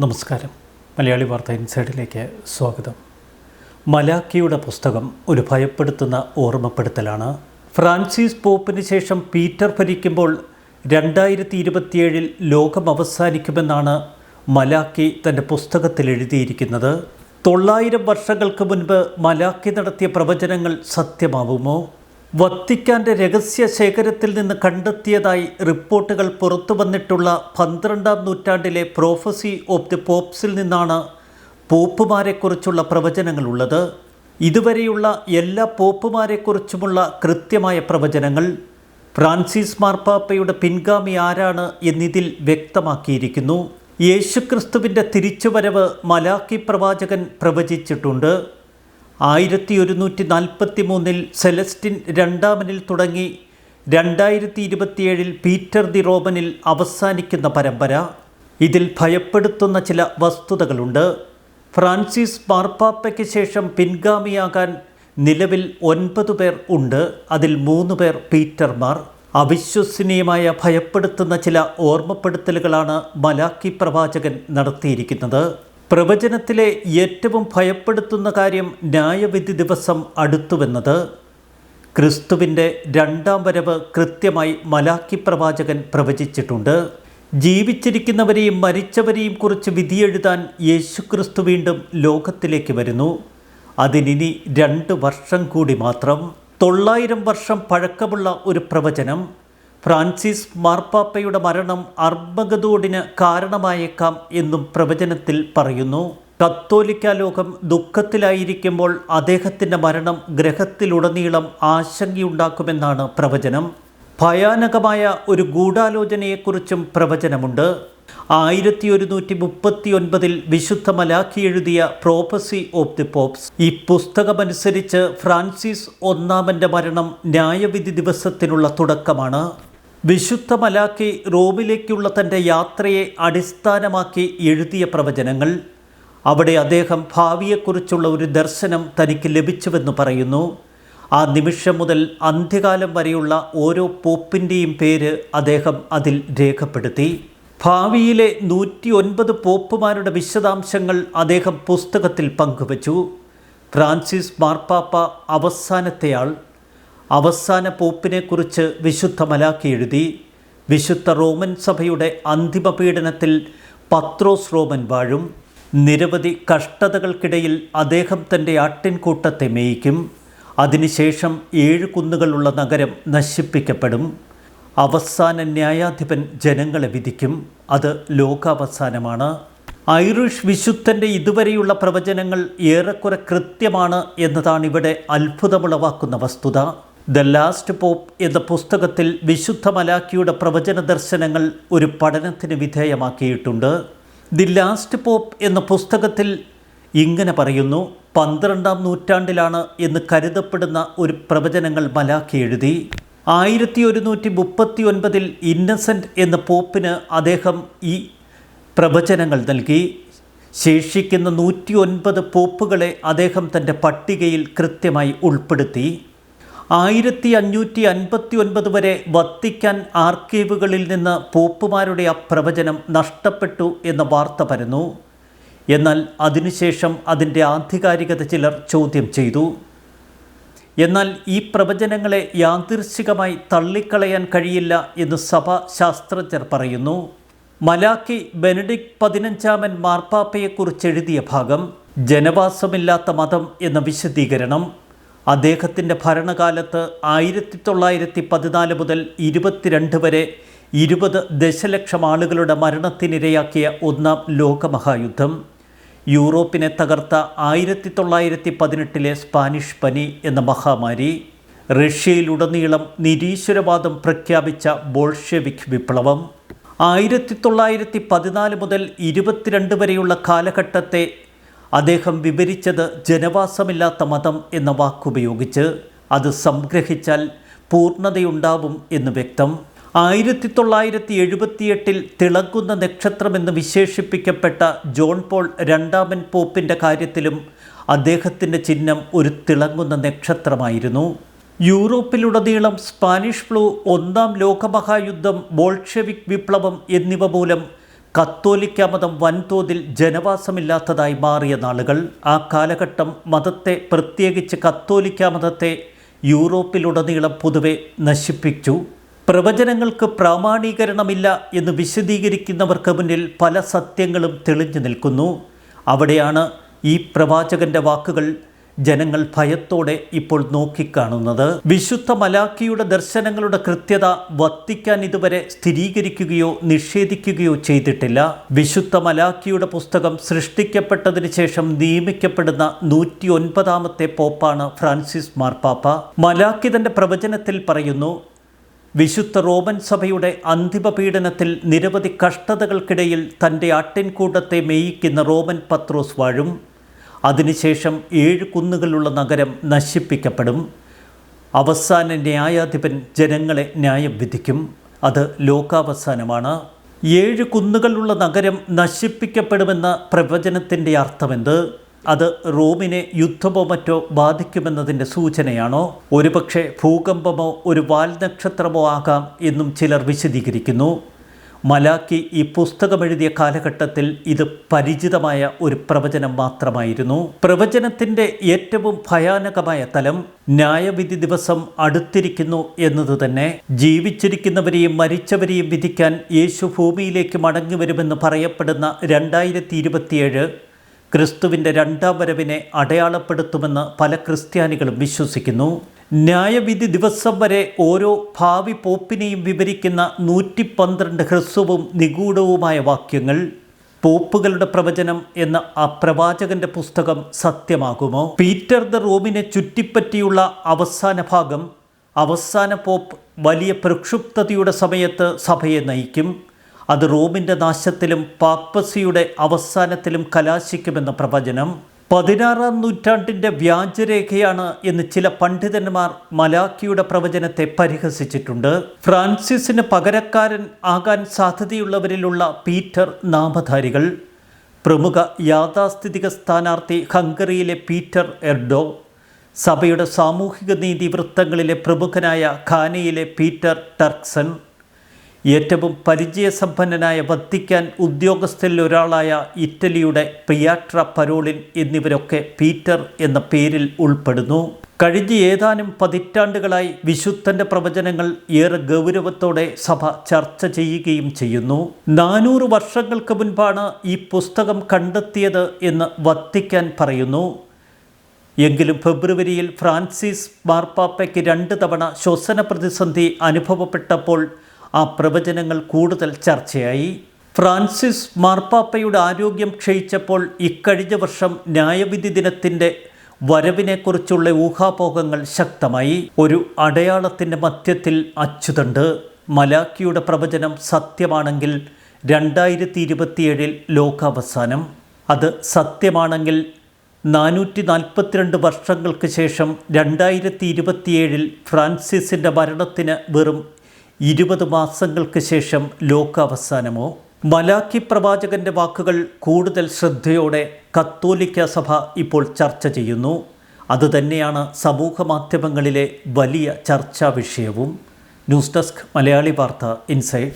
നമസ്കാരം. മലയാളി വാർത്ത ഇൻസൈഡിലേക്ക് സ്വാഗതം. മലാക്കിയുടെ പുസ്തകം ഒരു ഭയപ്പെടുത്തുന്ന ഓർമ്മപ്പെടുത്തലാണ്. ഫ്രാൻസിസ് പോപ്പിന് ശേഷം പീറ്റർ ഭരിക്കുമ്പോൾ രണ്ടായിരത്തി ഇരുപത്തിയേഴിൽ ലോകം അവസാനിക്കുമെന്നാണ് മലാക്കി തന്റെ പുസ്തകത്തിൽ എഴുതിയിരിക്കുന്നത്. തൊള്ളായിരം വർഷങ്ങൾക്ക് മുൻപ് മലാക്കി നടത്തിയ പ്രവചനങ്ങൾ സത്യമാവുമോ? വത്തിക്കാന്റെ രഹസ്യ ശേഖരത്തിൽ നിന്ന് കണ്ടെത്തിയതായി റിപ്പോർട്ടുകൾ പുറത്തു വന്നിട്ടുള്ള പന്ത്രണ്ടാം നൂറ്റാണ്ടിലെ പ്രോഫസി ഓഫ് ദി പോപ്സിൽ നിന്നാണ് പോപ്പുമാരെക്കുറിച്ചുള്ള പ്രവചനങ്ങളുള്ളത്. ഇതുവരെയുള്ള എല്ലാ പോപ്പുമാരെക്കുറിച്ചുമുള്ള കൃത്യമായ പ്രവചനങ്ങൾ ഫ്രാൻസിസ് മാർപ്പാപ്പയുടെ പിൻഗാമി ആരാണ് എന്നിതിൽ വ്യക്തമാക്കിയിരിക്കുന്നു. യേശുക്രിസ്തുവിന്റെ തിരിച്ചുവരവ് മലാക്കി പ്രവാചകൻ പ്രവചിച്ചിട്ടുണ്ട്. ആയിരത്തി ഒരുന്നൂറ്റി നാൽപ്പത്തി മൂന്നിൽ സെലസ്റ്റിൻ രണ്ടാമനിൽ തുടങ്ങി രണ്ടായിരത്തി ഇരുപത്തിയേഴിൽ പീറ്റർ ദി റോമനിൽ അവസാനിക്കുന്ന പരമ്പര. ഇതിൽ ഭയപ്പെടുത്തുന്ന ചില വസ്തുതകളുണ്ട്. ഫ്രാൻസിസ് മാർപ്പാപ്പയ്ക്ക് ശേഷം പിൻഗാമിയാകാൻ നിലവിൽ ഒൻപത് പേർ ഉണ്ട്. അതിൽ മൂന്ന് പേർ പീറ്റർമാർ. അവിശ്വസനീയമായ ഭയപ്പെടുത്തുന്ന ചില ഓർമ്മപ്പെടുത്തലുകളാണ് മലാക്കി പ്രവാചകൻ നടത്തിയിരിക്കുന്നത്. പ്രവചനത്തിലെ ഏറ്റവും ഭയപ്പെടുത്തുന്ന കാര്യം ന്യായവിധി ദിവസം അടുത്തുവെന്നത് ക്രിസ്തുവിന്റെ രണ്ടാം വരവ് കൃത്യമായി മലാക്കി പ്രവാചകൻ പ്രവചിച്ചിട്ടുണ്ട്. ജീവിച്ചിരിക്കുന്നവരെയും മരിച്ചവരെയും കുറിച്ച് വിധിയെഴുതാൻ യേശുക്രിസ്തു വീണ്ടും ലോകത്തിലേക്ക് വരുന്നു. അതിനി രണ്ട് വർഷം കൂടി മാത്രം. തൊള്ളായിരം വർഷം പഴക്കമുള്ള ഒരു പ്രവചനം. ഫ്രാൻസിസ് മാർപ്പാപ്പയുടെ മരണം അർമ്മഗതോടിന് കാരണമായേക്കാം എന്നും പ്രവചനത്തിൽ പറയുന്നു. കത്തോലിക്ക ലോകം ദുഃഖത്തിലായിരിക്കുമ്പോൾ അദ്ദേഹത്തിന്റെ മരണം ഗ്രഹത്തിലുടനീളം ആശങ്കയുണ്ടാക്കുമെന്നാണ് പ്രവചനം. ഭയാനകമായ ഒരു ഗൂഢാലോചനയെക്കുറിച്ചും പ്രവചനമുണ്ട്. ആയിരത്തി ഒരുന്നൂറ്റി മുപ്പത്തി ഒൻപതിൽ വിശുദ്ധ മലാഖി എഴുതിയ പ്രോപ്പസി ഓഫ് ദി പോപ്സ് ഈ പുസ്തകമനുസരിച്ച് ഫ്രാൻസിസ് ഒന്നാമന്റെ മരണം ന്യായവിധി ദിവസത്തിനുള്ള തുടക്കമാണ്. വിശുദ്ധ മലാക്കി റോമിലേക്കുള്ള തന്റെ യാത്രയെ അടിസ്ഥാനമാക്കി എഴുതിയ പ്രവചനങ്ങൾ. അവിടെ അദ്ദേഹം ഭാവിയെക്കുറിച്ചുള്ള ഒരു ദർശനം തനിക്ക് ലഭിച്ചുവെന്ന് പറയുന്നു. ആ നിമിഷം മുതൽ അന്ത്യകാലം വരെയുള്ള ഓരോ പോപ്പിന്റെയും പേര് അദ്ദേഹം അതിൽ രേഖപ്പെടുത്തി. ഭാവിയിലെ നൂറ്റി ഒൻപത് പോപ്പുമാരുടെ വിശദാംശങ്ങൾ അദ്ദേഹം പുസ്തകത്തിൽ പങ്കുവച്ചു. ഫ്രാൻസിസ് മാർപ്പാപ്പ അവസാനത്തെയാൾ അവസാന പോപ്പിനെക്കുറിച്ച് വിശുദ്ധ മലാക്കി എഴുതി വിശുദ്ധ റോമൻ സഭയുടെ അന്തിമ പീഡനത്തിൽ പത്രോസ് റോമൻ വാഴും നിരവധി കഷ്ടതകൾക്കിടയിൽ അദ്ദേഹം തന്റെ ആട്ടിൻകൂട്ടത്തെ മേയിക്കും അതിനുശേഷം ഏഴ് കുന്നുകളുള്ള നഗരം നശിപ്പിക്കപ്പെടും അവസാന ന്യായാധിപൻ ജനങ്ങളെ വിധിക്കും അത് ലോകാവസാനമാണ്. ഐറിഷ് വിശുദ്ധന്റെ ഇതുവരെയുള്ള പ്രവചനങ്ങൾ ഏറെക്കുറെ കൃത്യമാണ് എന്നതാണ് ഇവിടെ അത്ഭുതമുളവാക്കുന്ന വസ്തുത. ദ ലാസ്റ്റ് പോപ്പ് എന്ന പുസ്തകത്തിൽ വിശുദ്ധ മലാക്കിയുടെ പ്രവചന ദർശനങ്ങൾ ഒരു പഠനത്തിന് വിധേയമാക്കിയിട്ടുണ്ട്. ദി ലാസ്റ്റ് പോപ്പ് എന്ന പുസ്തകത്തിൽ ഇങ്ങനെ പറയുന്നു പന്ത്രണ്ടാം നൂറ്റാണ്ടിലാണ് എന്ന് കരുതപ്പെടുന്ന ഒരു പ്രവചനങ്ങൾ മലാക്കി എഴുതി. ആയിരത്തി ഒരുന്നൂറ്റി മുപ്പത്തി ഒൻപതിൽ ഇന്നസെന്റ് എന്ന പോപ്പിന് അദ്ദേഹം ഈ പ്രവചനങ്ങൾ നൽകി. ശേഷിക്കുന്ന നൂറ്റി ഒൻപത് പോപ്പുകളെ അദ്ദേഹം തന്റെ പട്ടികയിൽ കൃത്യമായി ഉൾപ്പെടുത്തി. ആയിരത്തി അഞ്ഞൂറ്റി അൻപത്തി ഒൻപത് വരെ വത്തിക്കാൻ ആർക്കീവുകളിൽ നിന്ന് പോപ്പുമാരുടെ ആ പ്രവചനം നഷ്ടപ്പെട്ടു എന്ന വാർത്ത പരന്നു. എന്നാൽ അതിനുശേഷം അതിന്റെ ആധികാരികത ചിലർ ചോദ്യം ചെയ്തു. എന്നാൽ ഈ പ്രവചനങ്ങളെ യാദൃശികമായി തള്ളിക്കളയാൻ കഴിയില്ല എന്ന് സഭ ശാസ്ത്രജ്ഞർ പറയുന്നു. മലാക്കി ബെനഡിക് പതിനഞ്ചാമൻ മാർപ്പാപ്പയെക്കുറിച്ച് എഴുതിയ ഭാഗം ജനവാസമില്ലാത്ത മതം എന്ന വിശദീകരണം. അദ്ദേഹത്തിന്റെ ഭരണകാലത്ത് ആയിരത്തി തൊള്ളായിരത്തി പതിനാല് മുതൽ ഇരുപത്തിരണ്ട് വരെ ഇരുപത് ദശലക്ഷം ആളുകളുടെ മരണത്തിനിരയാക്കിയ ഒന്നാം ലോകമഹായുദ്ധം. യൂറോപ്പിനെ തകർത്ത ആയിരത്തി തൊള്ളായിരത്തി പതിനെട്ടിലെ സ്പാനിഷ് പനി എന്ന മഹാമാരി. റഷ്യയിലുടനീളം നിരീശ്വരവാദം പ്രഖ്യാപിച്ച ബോൾഷെവിക് വിപ്ലവം. ആയിരത്തി തൊള്ളായിരത്തി പതിനാല് മുതൽ ഇരുപത്തിരണ്ട് വരെയുള്ള കാലഘട്ടത്തെ അദ്ദേഹം വിവരിച്ചത് ജനവാസമില്ലാത്ത മതം എന്ന വാക്കുപയോഗിച്ച് അത് സംഗ്രഹിച്ചാൽ പൂർണതയുണ്ടാവും എന്ന് വ്യക്തം. ആയിരത്തി തൊള്ളായിരത്തി എഴുപത്തിയെട്ടിൽ തിളങ്ങുന്ന നക്ഷത്രമെന്ന് വിശേഷിപ്പിക്കപ്പെട്ട ജോൺ പോൾ രണ്ടാമൻ പോപ്പിന്റെ കാര്യത്തിലും അദ്ദേഹത്തിന്റെ ചിഹ്നം ഒരു തിളങ്ങുന്ന നക്ഷത്രമായിരുന്നു. യൂറോപ്പിലുടനീളം സ്പാനിഷ് ഫ്ലൂ ഒന്നാം ലോകമഹായുദ്ധം ബോൾഷെവിക് വിപ്ലവം എന്നിവ മൂലം കത്തോലിക്ക മതം വൻതോതിൽ ജനവാസമില്ലാത്തതായി മാറിയ നാളുകൾ ആ കാലഘട്ടം മതത്തെ പ്രത്യേകിച്ച് കത്തോലിക്ക മതത്തെ യൂറോപ്പിലുടനീളം പൊതുവെ നശിപ്പിച്ചു. പ്രവചനങ്ങൾക്ക് പ്രാമാണീകരണമില്ല എന്ന് വിശദീകരിക്കുന്നവർക്ക് മുന്നിൽ പല സത്യങ്ങളും തെളിഞ്ഞു നിൽക്കുന്നു. അവിടെയാണ് ഈ പ്രവാചകന്റെ വാക്കുകൾ ജനങ്ങൾ ഭയത്തോടെ ഇപ്പോൾ നോക്കിക്കാണുന്നത്. വിശുദ്ധ മലാക്കിയുടെ ദർശനങ്ങളുടെ കൃത്യത വത്തിക്കാൻ ഇതുവരെ സ്ഥിരീകരിക്കുകയോ നിഷേധിക്കുകയോ ചെയ്തിട്ടില്ല. വിശുദ്ധ മലാക്കിയുടെ പുസ്തകം സൃഷ്ടിക്കപ്പെട്ടതിന് ശേഷം നിയമിക്കപ്പെടുന്ന നൂറ്റി ഒൻപതാമത്തെ പോപ്പാണ് ഫ്രാൻസിസ് മാർപ്പാപ്പ മലാക്കി തന്റെ പ്രവചനത്തിൽ പറയുന്നു വിശുദ്ധ റോമൻ സഭയുടെ അന്തിമ പീഡനത്തിൽ നിരവധി കഷ്ടതകൾക്കിടയിൽ തന്റെ ആട്ടിൻകൂട്ടത്തെ മേയിക്കുന്ന റോമൻ പത്രോസ് വാഴും. അതിനുശേഷം ഏഴ് കുന്നുകളുള്ള നഗരം നശിപ്പിക്കപ്പെടും. അവസാന ന്യായാധിപൻ ജനങ്ങളെ ന്യായം വിധിക്കും. അത് ലോകാവസാനമാണ്. ഏഴ് കുന്നുകളുള്ള നഗരം നശിപ്പിക്കപ്പെടുമെന്ന പ്രവചനത്തിന്റെ അർത്ഥമെന്ത്? അത് റോമിനെ യുദ്ധമോ മറ്റോ ബാധിക്കുമെന്നതിന്റെ സൂചനയാണോ? ഒരുപക്ഷെ ഭൂകമ്പമോ ഒരു വാൽനക്ഷത്രമോ ആകാം എന്നും ചിലർ വിശദീകരിക്കുന്നു. മലാക്കി ഈ പുസ്തകമെഴുതിയ കാലഘട്ടത്തിൽ ഇത് പരിചിതമായ ഒരു പ്രവചനം മാത്രമായിരുന്നു. പ്രവചനത്തിന്റെ ഏറ്റവും ഭയാനകമായ തലം ന്യായവിധി ദിവസം അടുത്തിരിക്കുന്നു എന്നത് തന്നെ. ജീവിച്ചിരിക്കുന്നവരെയും മരിച്ചവരെയും വിധിക്കാൻ യേശു ഭൂമിയിലേക്ക് മടങ്ങി വരുമെന്ന് പറയപ്പെടുന്ന രണ്ടായിരത്തി ഇരുപത്തിയേഴ് ക്രിസ്തുവിന്റെ രണ്ടാം വരവിനെ അടയാളപ്പെടുത്തുമെന്ന് പല ക്രിസ്ത്യാനികളും വിശ്വസിക്കുന്നു. ന്യായവിധി ദിവസം വരെ ഓരോ ഭാവി പോപ്പിനെയും വിവരിക്കുന്ന നൂറ്റി പന്ത്രണ്ട് ഹ്രസ്വവും നിഗൂഢവുമായ വാക്യങ്ങൾ പോപ്പുകളുടെ പ്രവചനം എന്ന ആ പ്രവാചകന്റെ പുസ്തകം സത്യമാകുമോ? പീറ്റർ ദ റോമിനെ ചുറ്റിപ്പറ്റിയുള്ള അവസാന ഭാഗം അവസാന പോപ്പ് വലിയ പ്രക്ഷുബ്ധതയുടെ സമയത്ത് സഭയെ നയിക്കും. അത് റോമിന്റെ നാശത്തിലും പാപ്പസിയുടെ അവസാനത്തിലും കലാശിക്കുമെന്ന പ്രവചനം. പതിനാറാം നൂറ്റാണ്ടിന്റെ വ്യാജരേഖയാണ് എന്ന് ചില പണ്ഡിതന്മാർ മലാക്കിയുടെ പ്രവചനത്തെ പരിഹസിച്ചിട്ടുണ്ട്. ഫ്രാൻസിസിന് പകരക്കാരൻ ആകാൻ സാധ്യതയുള്ളവരിലുള്ള പീറ്റർ നാമധാരികൾ. പ്രമുഖ യാഥാസ്ഥിതിക സ്ഥാനാർത്ഥി ഹംഗറിയിലെ പീറ്റർ എർഡോ സഭയുടെ സാമൂഹിക നീതി വൃത്തങ്ങളിലെ പ്രമുഖനായ ഖാനയിലെ പീറ്റർ ടർക്സൺ. ഏറ്റവും പരിചയസമ്പന്നനായ വത്തിക്കാൻ ഉദ്യോഗസ്ഥരിൽ ഒരാളായ ഇറ്റലിയുടെ പ്രിയാട്ര പരോളിൻ എന്നിവരൊക്കെ പീറ്റർ എന്ന പേരിൽ ഉൾപ്പെടുന്നു. കഴിഞ്ഞ ഏതാനും പതിറ്റാണ്ടുകളായി വിശുദ്ധന്റെ പ്രവചനങ്ങൾ ഏറെ ഗൗരവത്തോടെ സഭ ചർച്ച ചെയ്യുകയും ചെയ്യുന്നു. നാനൂറ് വർഷങ്ങൾക്ക് മുൻപാണ് ഈ പുസ്തകം കണ്ടെത്തിയത് എന്ന് വത്തിക്കാൻ പറയുന്നു. എങ്കിലും ഫെബ്രുവരിയിൽ ഫ്രാൻസിസ് മാർപ്പാപ്പയ്ക്ക് രണ്ട് തവണ ശ്വസന പ്രതിസന്ധി അനുഭവപ്പെട്ടപ്പോൾ ആ പ്രവചനങ്ങൾ കൂടുതൽ ചർച്ചയായി. ഫ്രാൻസിസ് മാർപ്പാപ്പയുടെ ആരോഗ്യം ക്ഷയിച്ചപ്പോൾ ഇക്കഴിഞ്ഞ വർഷം ന്യായവിധി ദിനത്തിന്റെ വരവിനെക്കുറിച്ചുള്ള ഊഹാപോഹങ്ങൾ ശക്തമായി. ഒരു അടയാളത്തിന്റെ മധ്യത്തിൽ അച്ചുതണ്ട്. മലാക്കിയുടെ പ്രവചനം സത്യമാണെങ്കിൽ രണ്ടായിരത്തി ഇരുപത്തിയേഴിൽ ലോകാവസാനം. അത് സത്യമാണെങ്കിൽ നാനൂറ്റി നാൽപ്പത്തിരണ്ട് വർഷങ്ങൾക്ക് ശേഷം രണ്ടായിരത്തി ഇരുപത്തിയേഴിൽ ഫ്രാൻസിസിന്റെ മരണത്തിന് വെറും ഇരുപത് മാസങ്ങൾക്ക് ശേഷം ലോകാവസാനമോ? മലാക്കി പ്രവാചകന്റെ വാക്കുകൾ കൂടുതൽ ശ്രദ്ധയോടെ കത്തോലിക്ക സഭ ഇപ്പോൾ ചർച്ച ചെയ്യുന്നു. അതുതന്നെയാണ് സമൂഹ മാധ്യമങ്ങളിലെ വലിയ ചർച്ചാ വിഷയവും. ന്യൂസ് ഡെസ്ക് മലയാളി വാർത്ത ഇൻസൈഡ്